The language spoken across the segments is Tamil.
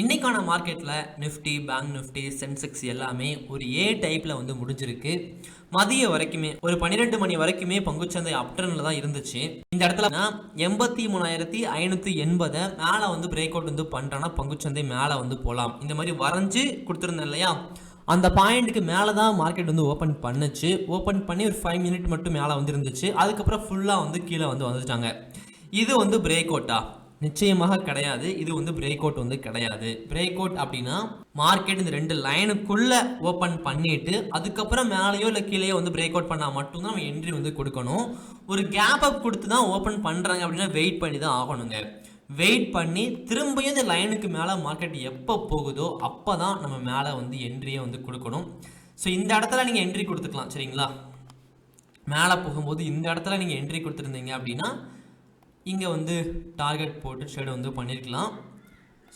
இன்றைக்கான மார்க்கெட்டில் நிஃப்டி பேங்க் நிஃப்டி சென்செக்ஸ் எல்லாமே ஒரு ஏ டைப்பில் வந்து முடிஞ்சிருக்கு. மதிய வரைக்குமே ஒரு பன்னிரெண்டு மணி வரைக்குமே பங்குச்சந்தை அப்டர்னில் தான் இருந்துச்சு. இந்த இடத்துல நான் எண்பத்தி மூணாயிரத்தி ஐநூற்றி எண்பதை மேலே வந்து பிரேக் அவுட் வந்து பண்ணுறேன்னா பங்குச்சந்தை மேலே வந்து போகலாம் இந்த மாதிரி வரைஞ்சி கொடுத்துருந்தேன் இல்லையா? அந்த பாயிண்ட்டுக்கு மேலே தான் மார்க்கெட் வந்து ஓப்பன் பண்ணுச்சு. ஓப்பன் பண்ணி ஒரு ஃபைவ் மினிட் மட்டும் மேலே வந்து இருந்துச்சு. அதுக்கப்புறம் ஃபுல்லாக வந்து கீழே வந்து வந்துட்டாங்க. இது வந்து பிரேக் அவுட்டா நிச்சயமாக கிடையாது. இது வந்து பிரேக் அவுட் வந்து கிடையாது. பிரேக் அவுட் அப்படின்னா மார்க்கெட் இந்த ரெண்டு லைனுக்குள்ள ஓப்பன் பண்ணிட்டு அதுக்கப்புறம் மேலேயோ இல்லை கீழேயோ வந்து பிரேக் அவுட் பண்ணால் மட்டும்தான் நம்ம என்ட்ரி வந்து கொடுக்கணும். ஒரு கேப் அப் கொடுத்து தான் ஓப்பன் பண்ணுறாங்க அப்படின்னா வெயிட் பண்ணி தான் ஆகணுங்க. வெயிட் பண்ணி திரும்பியும் இந்த லைனுக்கு மேலே மார்க்கெட் எப்போ போகுதோ அப்போ தான் நம்ம மேலே வந்து என்ட்ரியை வந்து கொடுக்கணும். ஸோ இந்த இடத்துல நீங்கள் என்ட்ரி கொடுத்துக்கலாம் சரிங்களா? மேலே போகும்போது இந்த இடத்துல நீங்கள் என்ட்ரி கொடுத்துருந்தீங்க அப்படின்னா இங்கே வந்து டார்கெட் போட்டு ட்ரேட் வந்து பண்ணியிருக்கலாம்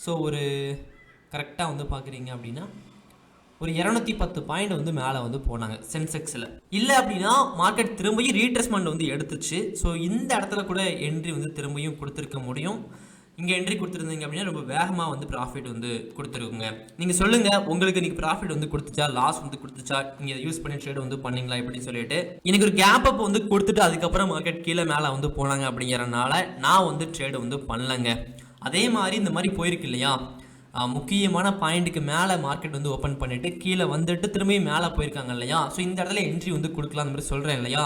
ஸோ ஒரு கரெக்டாக வந்து பார்க்குறீங்க அப்படின்னா ஒரு இரநூத்தி பத்து பாயிண்ட் வந்து மேலே வந்து போனாங்க சென்செக்ஸில் இல்லை அப்படின்னா மார்க்கெட் திரும்பியும் ரீட்ரெஸ்மெண்ட் வந்து எடுத்துச்சு. ஸோ இந்த இடத்துல கூட என்ட்ரி வந்து திரும்பியும் கொடுத்துருக்க முடியும். இங்கே என்ட்ரி கொடுத்துருந்தீங்க அப்படின்னா ரொம்ப வேகமாக வந்து ப்ராஃபிட் வந்து கொடுத்துருக்குங்க. நீங்கள் சொல்லுங்கள் உங்களுக்கு இன்னைக்கு ப்ராஃபிட் வந்து கொடுத்துச்சா? லாஸ் வந்து கொடுத்துச்சா? நீங்கள் இதை யூஸ் பண்ணி ட்ரேட் வந்து பண்ணீங்களா இப்படின்னு சொல்லிட்டு. எனக்கு ஒரு கேப் அப் வந்து கொடுத்துட்டு அதுக்கப்புறம் மார்க்கெட் கீழே மேலே வந்து போனாங்க அப்படிங்கிறனால நான் வந்து ட்ரேடு வந்து பண்ணலங்க. அதே மாதிரி இந்த மாதிரி போயிருக்கு இல்லையா? முக்கியமான பாயிண்ட்டுக்கு மேலே மார்க்கெட் வந்து ஓப்பன் பண்ணிட்டு கீழே வந்துட்டு திரும்பியும் மேலே போயிருக்காங்க இல்லையா? ஸோ இந்த இடத்துல என்ட்ரி வந்து கொடுக்கலாம் மாதிரி சொல்கிறேன் இல்லையா?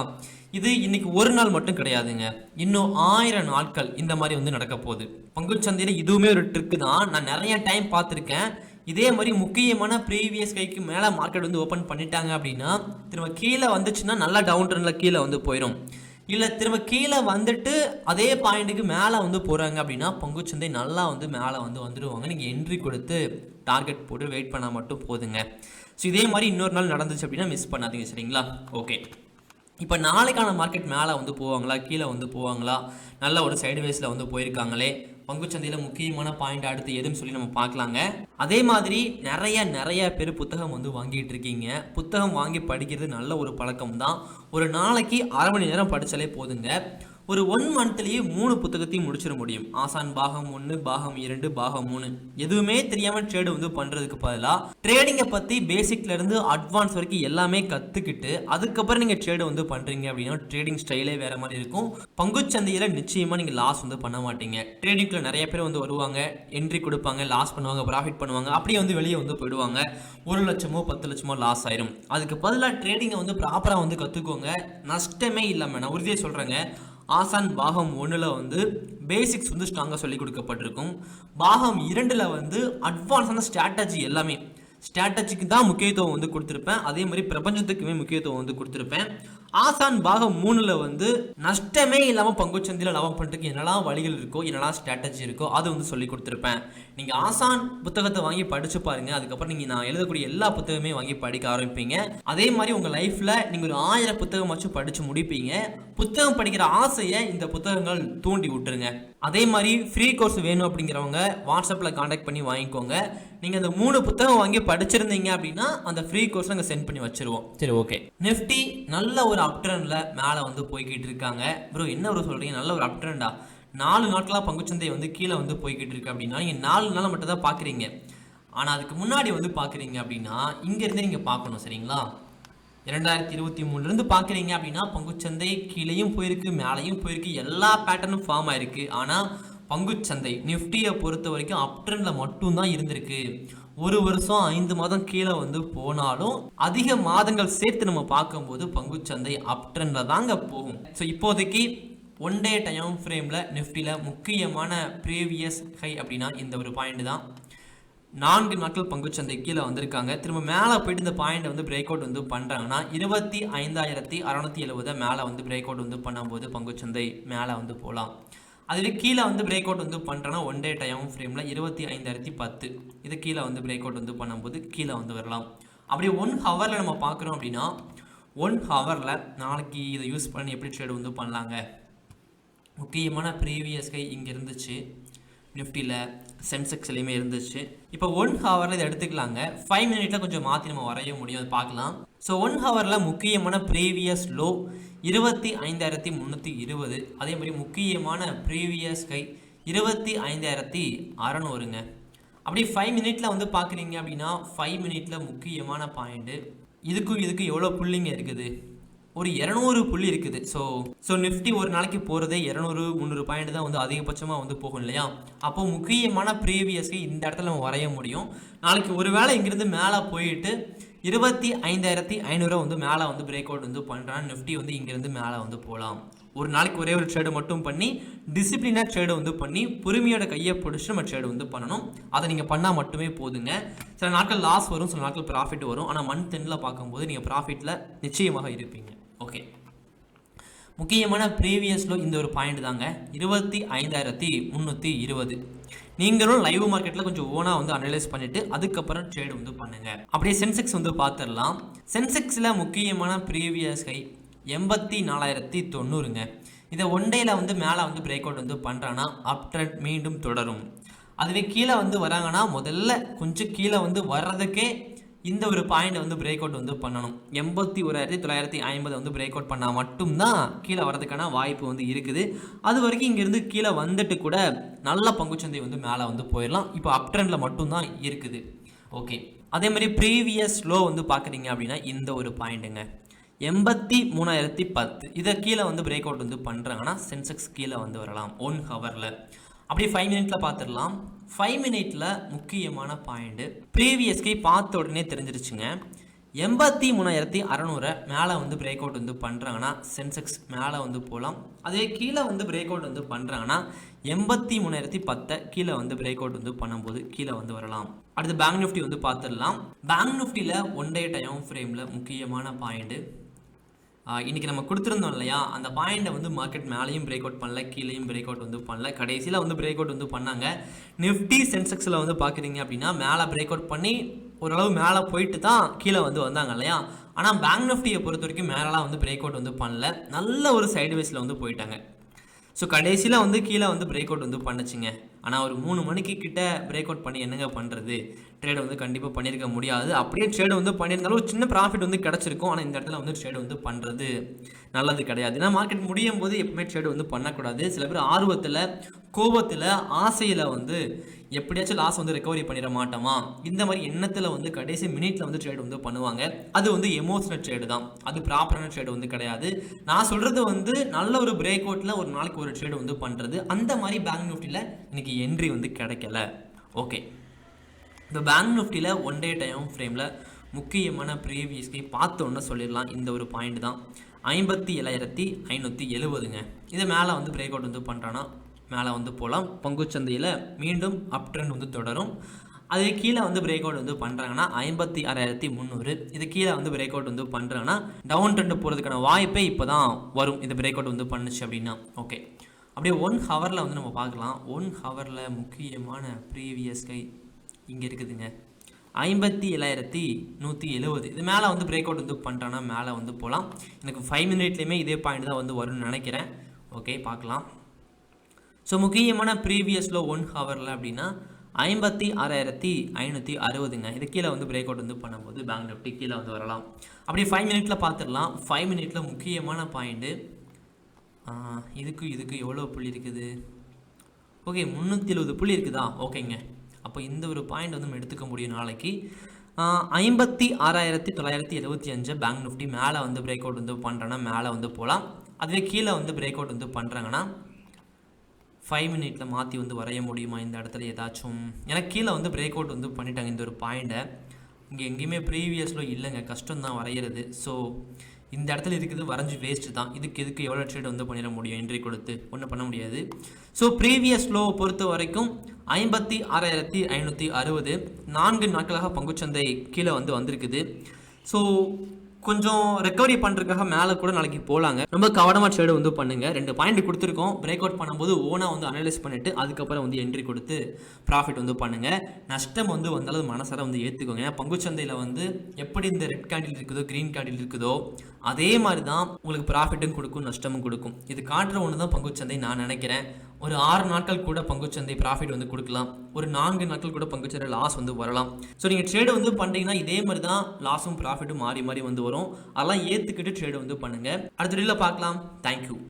இது இன்னைக்கு ஒரு நாள் மட்டும் கிடையாதுங்க. இன்னும் ஆயிரம் நாட்கள் இந்த மாதிரி வந்து நடக்க போகுது. பங்குச்சந்தையில் இதுவுமே ஒரு ட்ரிக்கு தான். நான் நிறைய டைம் பார்த்துருக்கேன். இதே மாதிரி முக்கியமான ப்ரீவியஸ் கைக்கு மேலே மார்க்கெட் வந்து ஓப்பன் பண்ணிட்டாங்க அப்படின்னா திரும்ப கீழே வந்துச்சுன்னா நல்லா டவுன் ட்ரெண்டில் கீழே வந்து போயிடும் இல்லை திரும்ப கீழே வந்துட்டு அதே பாயிண்ட்டுக்கு மேலே வந்து போகிறாங்க அப்படின்னா பங்குச்சந்தை நல்லா வந்து மேலே வந்து வந்துடுவாங்க நீங்கள் என்ட்ரி கொடுத்து டார்கெட் போட்டு வெயிட் பண்ணால் மட்டும் போதுங்க. ஸோ இதே மாதிரி இன்னொரு நாள் நடந்துச்சு அப்படின்னா மிஸ் பண்ணாதீங்க சரிங்களா? ஓகே இப்போ நாளைக்கான மார்க்கெட் மேலே வந்து போவாங்களா? கீழே வந்து போவாங்களா? நல்ல ஒரு சைடு வேஸில் வந்து போயிருக்காங்களே. பங்குச்சந்தையில் முக்கியமான பாயிண்ட் அடுத்து எதுன்னு சொல்லி நம்ம பார்க்கலாங்க. அதே மாதிரி நிறைய நிறைய பேர் புத்தகம் வந்து வாங்கிட்டு இருக்கீங்க. புத்தகம் வாங்கி படிக்கிறது நல்ல ஒரு பழக்கம் தான் ஒரு நாளைக்கு அரை மணி நேரம் படித்தாலே போதுங்க. ஒரு ஒன் மந்த்லேயே மூணு புத்தகத்தையும் முடிச்சிட முடியும். ஆசான் பாகம் ஒன்று பாகம் இரண்டு பாகம் மூணு. எதுவுமே தெரியாமல் ட்ரேடு வந்து பண்ணுறதுக்கு பதிலாக ட்ரேடிங்கை பற்றி பேசிக்லேருந்து அட்வான்ஸ் வரைக்கும் எல்லாமே கற்றுக்கிட்டு அதுக்கப்புறம் நீங்கள் ட்ரேடு வந்து பண்ணுறீங்க அப்படின்னா ட்ரேடிங் ஸ்டைலே வேறு மாதிரி இருக்கும். பங்குச்சந்தையில் நிச்சயமாக நீங்கள் லாஸ் வந்து பண்ண மாட்டீங்க. ட்ரேடிங்கில் நிறைய பேர் வந்து வருவாங்க. என்ட்ரி கொடுப்பாங்க லாஸ் பண்ணுவாங்க ப்ராஃபிட் பண்ணுவாங்க. அப்படியே வந்து வெளியே வந்து போயிடுவாங்க. ஒரு லட்சமோ பத்து லட்சமோ லாஸ் ஆயிரும். அதுக்கு பதிலாக ட்ரேடிங்கை வந்து ப்ராப்பராக வந்து கற்றுக்கோங்க நஷ்டமே இல்லாமல் நான் உறுதியாக சொல்கிறேங்க ஆசான் பாகம் ஒன்றில் வந்து பேசிக்ஸ் வந்து ஸ்ட்ராங்காக சொல்லி கொடுக்கப்பட்டிருக்கும். பாகம் இரண்டில் வந்து அட்வான்ஸான ஸ்ட்ராட்டஜி எல்லாமே. ஸ்ட்ராட்டஜிக்கு தான் முக்கியத்துவம் வந்து கொடுத்துருப்பேன். அதே மாதிரி பிரபஞ்சத்துக்குமே முக்கியத்துவம் வந்து கொடுத்துருப்பேன். ஆசான் பாகம் மூணில் வந்து நஷ்டமே இல்லாமல் பங்குச்சந்தையில் லாபம் பண்ணுறதுக்கு என்னெல்லாம் வழிகள் இருக்கோ என்னெல்லாம் ஸ்ட்ராட்டஜி இருக்கோ அது வந்து சொல்லி கொடுத்துருப்பேன். நீங்கள் ஆசான் புத்தகத்தை வாங்கி படிச்சு பாருங்க. அதுக்கப்புறம் நீங்கள் நான் எழுதக்கூடிய எல்லா புத்தகமே வாங்கி படிக்க ஆரம்பிப்பீங்க. அதே மாதிரி உங்கள் லைஃப்பில் நீங்கள் ஒரு ஆயிரம் புத்தகம் வச்சு படித்து முடிப்பீங்க. புத்தகம் படிக்கிற ஆசையை இந்த புத்தகங்கள் தூண்டி விட்டுருங்க. அதே மாதிரி ஃப்ரீ கோர்ஸ் வேணும் அப்படிங்கிறவங்க வாட்ஸ்அப்பில் காண்டாக்ட் பண்ணி வாங்கிக்கோங்க. நீங்கள் அந்த மூணு புத்தகம் வாங்கி படிச்சிருந்தீங்க அப்படின்னா அந்த ஃப்ரீ கோர்ஸ் நாங்கள் சென்ட் பண்ணி வச்சிருவோம். சரி ஓகே நிஃப்டி நல்ல ஒரு அப்ட்ரெண்டில் மேலே வந்து போய்கிட்டு இருக்காங்க. ப்ரோ என்ன ஒரு சொல்கிறீங்க நல்ல ஒரு அப்ட்ரெண்டா நாலு நாட்களாக பங்குச்சந்தை வந்து கீழே வந்து போய்கிட்டு இருக்கு அப்படின்னா நீங்கள் நாலு நாள் மட்டும் தான் பார்க்குறீங்க ஆனால் அதுக்கு முன்னாடி வந்து பார்க்குறீங்க அப்படின்னா இங்கேருந்து நீங்கள் பார்க்கணும் சரிங்களா? இரண்டாயிரத்தி இருபத்தி மூணுலேருந்து பார்க்குறீங்க அப்படின்னா பங்குச்சந்தை கீழேயும் போயிருக்கு மேலேயும் போயிருக்கு எல்லா பேட்டர்னும் ஃபார்ம் ஆயிருக்கு. ஆனால் பங்குச்சந்தை நிஃப்டியை பொறுத்த வரைக்கும் அப்ட்ரெண்டில் மட்டும்தான் இருந்திருக்கு. ஒரு வருஷம் ஐந்து மாதம் கீழே வந்து போனாலும் அதிக மாதங்கள் சேர்த்து நம்ம பார்க்கும்போது பங்குச்சந்தை அப்ட்ரெண்டில் தாங்க போகும். ஸோ இப்போதைக்கு ஒன் டே டைம் ஃப்ரேமில் நிஃப்டியில் முக்கியமான ப்ரீவியஸ் ஹை அப்படின்னா இந்த ஒரு பாயிண்ட் தான். நான்கு நாட்கள் பங்குச்சந்தை கீழே வந்திருக்காங்க. திரும்ப மேலே போயிட்டு இந்த பாயிண்ட் வந்து பிரேக் அவுட் வந்து பண்ணுறாங்கன்னா இருபத்தி ஐந்தாயிரத்தி அறநூற்றி எழுபதை மேலே வந்து பிரேக் அவுட் வந்து பண்ணும்போது பங்குச்சந்தை மேலே வந்து போகலாம். அதுவே கீழே வந்து பிரேக் அவுட் வந்து பண்ணுறேன்னா ஒன் டே டைம் ஃப்ரேமில் இருபத்தி ஐந்தாயிரத்தி பத்து. இது கீழே வந்து பிரேக் அவுட் வந்து பண்ணும்போது கீழே வந்து வரலாம். அப்படி ஒன் ஹவரில் நம்ம பார்க்குறோம் அப்படின்னா ஒன் ஹவரில் நாளைக்கு இதை யூஸ் பண்ணி எப்படி ட்ரேட் வந்து பண்ணலாங்க? முக்கியமான ப்ரீவியஸ் கை இங்கே இருந்துச்சு. நிஃப்டியில் சென்செக்ஸ்லையுமே இருந்துச்சு. இப்போ ஒன் ஹவரில் இதை எடுத்துக்கலாங்க. ஃபைவ் மினிட்டில் கொஞ்சம் மாற்றி நம்ம வரைய முடியும். பார்க்கலாம். ஸோ ஒன் ஹவரில் முக்கியமான ப்ரீவியஸ் லோ இருபத்தி ஐந்தாயிரத்தி முந்நூற்றி இருபது அதே மாதிரி முக்கியமான ப்ரீவியஸ் கை இருபத்தி ஐந்தாயிரத்தி அறநூறுங்க. அப்படி ஃபைவ் மினிட்ல வந்து பார்க்குறீங்க அப்படின்னா ஃபைவ் மினிட்ல முக்கியமான பாயிண்ட்டு இதுக்கும் இதுக்கும் எவ்வளோ புள்ளிங்க இருக்குது? ஒரு இரநூறு புள்ளி இருக்குது. ஸோ ஸோ நிஃப்டி ஒரு நாளைக்கு போகிறதே இரநூறு முந்நூறு பாயிண்ட் தான் வந்து அதிகபட்சமாக வந்து போகும் இல்லையா? அப்போ முக்கியமான ப்ரீவியஸ்க்கு இந்த இடத்துல நம்ம வரைய முடியும். நாளைக்கு ஒரு வேளை இங்கிருந்து மேலே போயிட்டு இருபத்தி ஐந்தாயிரத்தி ஐநூறுரூவா வந்து மேலே வந்து பிரேக் அவுட் வந்து பண்ணுறான் நிஃப்டி வந்து இங்கேருந்து மேலே வந்து போகலாம் ஒரு நாளைக்கு ஒரே ஒரு ட்ரேடு மட்டும் பண்ணி டிசிப்ளினாக ட்ரேடு வந்து பண்ணி பொறுமையோட கையை பிடிச்சி நம்ம ட்ரேடு வந்து பண்ணணும். அதை நீங்கள் பண்ணால் மட்டுமே போதுங்க. சில நாட்கள் லாஸ் வரும் சில நாட்கள் ப்ராஃபிட் வரும். ஆனால் மந்த் எண்டில் பார்க்கும்போது நீங்கள் ப்ராஃபிட்டில் நிச்சயமாக இருப்பீங்க. ஓகே முக்கியமான ப்ரீவியஸில் இந்த ஒரு பாயிண்ட் தாங்க. இருபத்தி ஐந்தாயிரத்தி முந்நூற்றி இருபது. நீங்களும் லைவ் மார்க்கெட்டில் கொஞ்சம் ஓனாக வந்து அனலைஸ் பண்ணிவிட்டு அதுக்கப்புறம் ட்ரேட் வந்து பண்ணுங்கள் அப்படியே சென்செக்ஸ் வந்து பார்த்துடலாம் சென்செக்ஸில் முக்கியமான ப்ரீவியஸ் கை எண்பத்தி நாலாயிரத்தி தொண்ணூறுங்க. இதை ஒன் டேயில் வந்து மேலே வந்து பிரேக் அவுட் வந்து பண்ணுறான்னா அப் ட்ரெண்ட் மீண்டும் தொடரும். அதுவே கீழே வந்து வராங்கன்னா முதல்ல கொஞ்சம் கீழே வந்து வர்றதுக்கே இந்த ஒரு பாயிண்ட் வந்து பிரேக் அவுட் வந்து பண்ணணும். எண்பத்தி ஓராயிரத்தி தொள்ளாயிரத்தி ஐம்பது வந்து பிரேக் அவுட் பண்ணால் மட்டும்தான் கீழே வரதுக்கான வாய்ப்பு வந்து இருக்குது. அது வரைக்கும் இங்கேருந்து கீழே வந்துட்டு கூட நல்ல பங்குச்சந்தை வந்து மேலே வந்து போயிடலாம். இப்போ அப் ட்ரெண்டில் மட்டும்தான் இருக்குது. ஓகே அதே மாதிரி ப்ரீவியஸ் லோ வந்து பார்க்குறீங்க அப்படின்னா இந்த ஒரு பாயிண்ட்டுங்க எண்பத்தி மூணாயிரத்தி பத்து. இதை கீழே வந்து பிரேக் அவுட் வந்து பண்ணுறாங்கன்னா சென்செக்ஸ் கீழே வந்து வரலாம். ஒன் ஹவரில் அப்படியே ஃபைவ் மினிட்ல பார்த்துடலாம். ஃபைவ் மினிட்ல முக்கியமான பாயிண்ட்டு ப்ரீவியஸ்கை பார்த்த உடனே தெரிஞ்சிருச்சுங்க. எண்பத்தி மூணாயிரத்தி அறநூறை மேலே வந்து பிரேக் அவுட் வந்து பண்ணுறாங்கன்னா சென்செக்ஸ் மேலே வந்து போகலாம் அதே கீழே வந்து பிரேக் அவுட் வந்து பண்ணுறாங்கன்னா எண்பத்தி மூணாயிரத்தி பத்தை கீழே வந்து பிரேக் அவுட் வந்து பண்ணும்போது கீழே வந்து வரலாம். அடுத்து பேங்க் நிஃப்டி வந்து பார்த்துடலாம். பேங்க் நிஃப்டியில் ஒன் டே டைம் ஃப்ரேமில் முக்கியமான பாயிண்ட்டு இன்றைக்கி நம்ம கொடுத்துருந்தோம் இல்லையா? அந்த பாயிண்ட்டை வந்து மார்க்கெட் மேலேயும் பிரேக் அவுட் பண்ணல கீழேயும் பிரேக் அவுட் வந்து பண்ணல. கடைசியில் வந்து பிரேக் அவுட் வந்து பண்ணாங்க. நிஃப்டி சென்செக்ஸில் வந்து பார்க்குறீங்க அப்படின்னா மேலே பிரேக் அவுட் பண்ணி ஓரளவு மேலே போயிட்டு தான் கீழே வந்து வந்தாங்க இல்லையா? ஆனால் பேங்க் நிஃப்டியை பொறுத்த வரைக்கும் மேலெலாம் வந்து பிரேக் அவுட் வந்து பண்ணல. நல்ல ஒரு சைடுவேஸில் வந்து போயிட்டாங்க. ஸோ கடைசியில் வந்து கீழே வந்து பிரேக் அவுட் வந்து பண்ணுச்சுங்க. ஆனால் ஒரு மூணு மணிக்கு கிட்ட பிரேக் அவுட் பண்ணி என்னங்க பண்ணுறது ட்ரேடு வந்து கண்டிப்பாக பண்ணியிருக்க முடியாது. அப்படியே ட்ரேடு வந்து பண்ணியிருந்தாலும் ஒரு சின்ன ப்ராஃபிட் வந்து கிடச்சிருக்கும். ஆனால் இந்த இடத்துல வந்து ட்ரேடு வந்து பண்ணுறது நல்லது கிடையாது. ஏன்னா மார்க்கெட் முடியும் போது எப்பவுமே ட்ரேடு வந்து பண்ணக்கூடாது. சில பேர் ஆர்வத்தில் கோபத்தில் ஆசையில் வந்து எப்படியாச்சும் லாஸ் வந்து ரெக்கவரி பண்ணிட மாட்டோமா? இந்த மாதிரி எண்ணத்தில் வந்து கடைசி மினிட்ல வந்து ட்ரேட் வந்து பண்ணுவாங்க. அது வந்து எமோஷனல் ட்ரேடு தான். அது ப்ராப்பரான ட்ரேடு வந்து கிடையாது. நான் சொல்கிறது வந்து நல்ல ஒரு பிரேக் அவுட்டில் ஒரு நாளைக்கு ஒரு ட்ரேடு வந்து பண்ணுறது அந்த மாதிரி பேங்க் நிஃப்டியில் இன்னைக்கு என்ட்ரி வந்து கிடைக்கல. ஓகே இந்த பேங்க் நிஃப்டியில் ஒன் டே டைம் ஃப்ரேமில் முக்கியமான ப்ரீவியஸ்கை பார்த்தோன்னு சொல்லிடலாம். இந்த ஒரு பாயிண்ட் தான். ஐம்பத்தி ஏழாயிரத்தி ஐநூற்றி எழுபதுங்க இது மேலே வந்து பிரேக் அவுட் வந்து பண்ணுறான்னா மேலே வந்து போகலாம் பங்குச்சந்தையில் மீண்டும் அப் ட்ரெண்ட் வந்து தொடரும். அதே கீழே வந்து பிரேக் அவுட் வந்து பண்ணுறாங்கன்னா ஐம்பத்தி ஆறாயிரத்தி முந்நூறு. இது கீழே வந்து பிரேக் அவுட் வந்து பண்ணுறாங்கன்னா டவுன் ட்ரெண்ட் போகிறதுக்கான வாய்ப்பே இப்போ தான் வரும். இது பிரேக் அவுட் வந்து பண்ணுச்சு அப்படின்னா. ஓகே அப்படியே ஒன் ஹவரில் வந்து நம்ம பார்க்கலாம். ஒன் ஹவரில் முக்கியமான ப்ரீவியஸ் கை இங்கே இருக்குதுங்க. ஐம்பத்தி ஏழாயிரத்தி நூற்றி எழுபது இது மேலே வந்து பிரேக் அவுட் வந்து பண்ணுறேன்னா மேலே வந்து போகலாம் எனக்கு ஃபைவ் மினிட்லேயுமே இதே பாயிண்ட் தான் வந்து வரும்னு நினைக்கிறேன். ஓகே பார்க்கலாம். ஸோ முக்கியமான ப்ரீவியஸில் ஒன் ஹவரில் அப்படின்னா ஐம்பத்தி ஆறாயிரத்தி ஐநூற்றி அறுபதுங்க. இது கீழே வந்து பிரேக் அவுட் வந்து பண்ணும்போது பேங்க் நிஃப்டி கீழே வந்து வரலாம். அப்படி ஃபைவ் மினிட்ல பார்த்துடலாம். ஃபைவ் மினிட்ல முக்கியமான பாயிண்ட்டு இதுக்கு இதுக்கு எவ்வளோ புள்ளி இருக்குது? ஓகே முந்நூற்றி எழுபது புள்ளி இருக்குதா? ஓகேங்க. அப்போ இந்த ஒரு பாயிண்ட் வந்து நம்ம எடுத்துக்க முடியும் நாளைக்கு. ஐம்பத்தி ஆறாயிரத்தி தொள்ளாயிரத்தி எழுபத்தி அஞ்சு பேங்க் நிஃப்டி மேலே வந்து பிரேக் அவுட் வந்து பண்ணுறேன்னா மேலே வந்து போகலாம் அதுவே கீழே வந்து பிரேக் அவுட் வந்து பண்ணுறாங்கன்னா ஃபைவ் மினிட்ல மாற்றி வந்து வரைய முடியுமா? இந்த இடத்துல ஏதாச்சும். ஏன்னா கீழே வந்து பிரேக் அவுட் வந்து பண்ணிட்டாங்க இந்த ஒரு பாயிண்ட்டை இங்கே எங்கேயுமே ப்ரீவியஸில் இல்லைங்க. கஷ்டம் தான் வரைகிறது ஸோ இந்த இடத்துல இருக்குது வரைஞ்சி வேஸ்ட்டு தான். இதுக்கு இதுக்கு எவ்வளோ ட்ரேட் வந்து பண்ணிட முடியும்? என்ட்ரி கொடுத்து. ஒன்றும் பண்ண முடியாது. ஸோ ப்ரீவியஸ் லோ பொறுத்த வரைக்கும் ஐம்பத்தி ஆறாயிரத்தி ஐநூற்றி அறுபது. நான்கு நாட்களாக பங்குச்சந்தை கீழே வந்து வந்திருக்குது. ஸோ கொஞ்சம் ரெக்கவரி பண்ணுறதுக்காக மேலே கூட நாளைக்கு போகலாங்க ரொம்ப கவனமாக ட்ரேடு வந்து பண்ணுங்க. ரெண்டு பாயிண்ட் கொடுத்துருக்கோம். பிரேக் அவுட் பண்ணும்போது ஓனாக வந்து அனலைஸ் பண்ணிட்டு அதுக்கப்புறம் வந்து என்ட்ரி கொடுத்து ப்ராஃபிட் வந்து பண்ணுங்க. நஷ்டம் வந்து வந்தாலும் மனசார வந்து ஏற்றுக்கோங்க ஏன்னா பங்குச்சந்தையில் வந்து எப்படி இந்த ரெட் கேண்டில் இருக்குதோ க்ரீன் கேண்டில் இருக்குதோ அதே மாதிரி தான் உங்களுக்கு ப்ராஃபிட்டும் கொடுக்கும் நஷ்டமும் கொடுக்கும். இது காட்டுற ஒன்று தான் பங்குச்சந்தை நான் நினைக்கிறேன். ஒரு ஆறு நாட்கள் கூட பங்குச்சந்தை ப்ராஃபிட் வந்து கொடுக்கலாம். ஒரு நான்கு நாட்கள் கூட பங்குச்சந்தை லாஸ் வந்து வரலாம். ஸோ நீங்கள் ட்ரேடு வந்து பண்ணுறீங்கன்னா இதே மாதிரி தான் லாஸும் ப்ராஃபிட்டும் மாறி மாறி வந்து வரும். அதெல்லாம் ஏற்றுக்கிட்டு ட்ரேடு வந்து பண்ணுங்கள் அடுத்த வீடியோவில் பார்க்கலாம். தேங்க்யூ